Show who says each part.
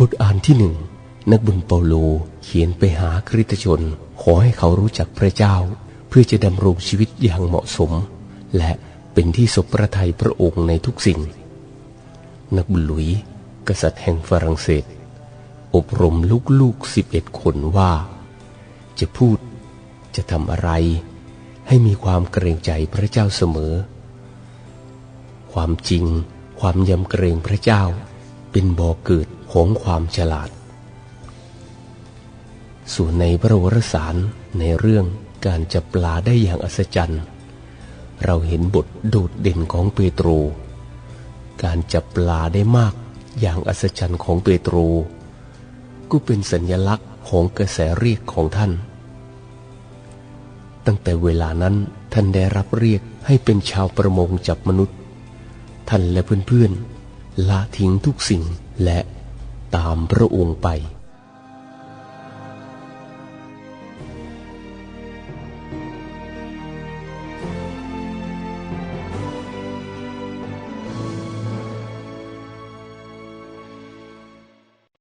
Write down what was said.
Speaker 1: บทอ่านที่หนึ่งนักบุญเปาโลเขียนไปหาคริสตชน ขอให้เขารู้จักพระเจ้า เพื่อจะดำรงชีวิตอย่างเหมาะสม และเป็นที่สบประทัยพระองค์ในทุกสิ่ง นักบุญหลุย กษัตริย์แห่งฝรั่งเศส อบรมลูกๆสิบเอ็ดคนว่า จะพูดจะทำอะไร ให้มีความเกรงใจพระเจ้าเสมอ ความจริง ความยำเกรงพระเจ้า เป็นบ่อเกิดของความฉลาด ส่วนในพระวรสารในเรื่องการจับปลาได้อย่างอัศจรรย์ เราเห็นบทโดดเด่นของเปโตร การจับปลาได้มากอย่างอัศจรรย์ของเปโตร ก็เป็นสัญลักษณ์ของกระแสเรียกของท่าน ตั้งแต่เวลานั้นท่านได้รับเรียกให้เป็นชาวประมงจับมนุษย์ ท่านและเพื่อนๆ ละทิ้งทุกสิ่งและตามพระองค์ไป